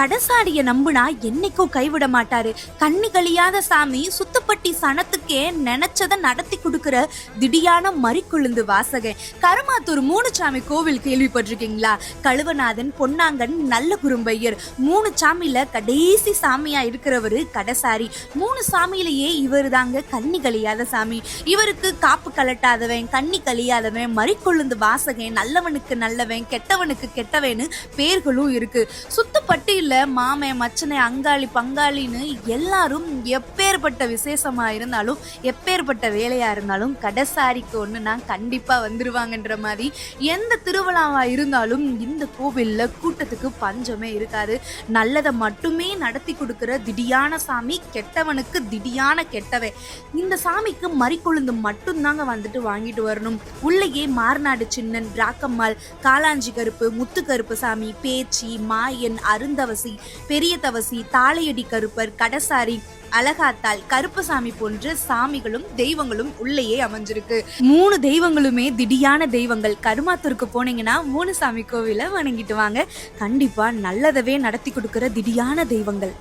கடைசாடிய நம்புனா என்னைக்கும் கைவிட மாட்டாரு. கண்ணி கழியாத சாமி சுத்துப்பட்டி சனத்துக்கே நினைச்சத நடத்தி கொடுக்கிற திடியான மறிக்குழுந்து வாசகன். கருமாத்தூர் மூணு சாமி கோவில் கேள்விப்பட்டிருக்கீங்களா? கழுவநாதன் பொன்னாங்கன் நல்ல குறும்பையர். மூணு சாமியில கடைசி சாமியா இருக்கிறவரு கடைசாரி. மூணு சாமியிலேயே இவர் தாங்க கண்ணி கழியாத சாமி. இவருக்கு காப்பு கலட்டாதவன் கண்ணி கழியாதவன் மறிக்கொழுந்து வாசகன் நல்லவனுக்கு நல்லவன் கெட்டவனுக்கு கெட்டவன்னு பேர்களும் இருக்கு. சுத்தப்பட்டியில் மாமன் மச்சனை அங்காளி பங்காளின்னு எல்லாரும் எப்பேற்பட்ட விசேஷமா இருந்தாலும் எப்பேற்பட்ட வேலையா இருந்தாலும் கடைசாரிக்கு ஒண்ணுனா கண்டிப்பா வந்துருவாங்கன்ற மாதிரி எந்த திருவிழாவா இருந்தாலும் இந்த கோவில்ல கூட்டத்துக்கு பஞ்சமே இருக்காது. நல்லதை மட்டுமே நடத்தி கொடுக்குற திடியான சாமி கெட்டவனுக்கு திடியான கெட்டவன் இந்த சாமிக்கு மறிக்கொழுந்து மட்டும்தாங்க வந்துட்டு வாங்கிட்டு வரணும். உள்ளேயே மார்நாடு சின்னன் ராக்கம்மாள் காளாஞ்சி கருப்பு முத்து கருப்பு சாமி பேச்சி மாயன் தவசி பெரிய தவசி தாளையடி கருப்பர் கடசாரி அழகாத்தால் கருப்பசாமி போன்ற சாமிகளும் தெய்வங்களும் உள்ளேயே அமைஞ்சிருக்கு. மூணு தெய்வங்களுமே திடியான தெய்வங்கள். கருமாத்தூருக்கு போனீங்கன்னா மூணு சாமி கோவில வணங்கிட்டு வாங்க. கண்டிப்பா நல்லதவே நடத்தி கொடுக்கிற திடியான தெய்வங்கள்.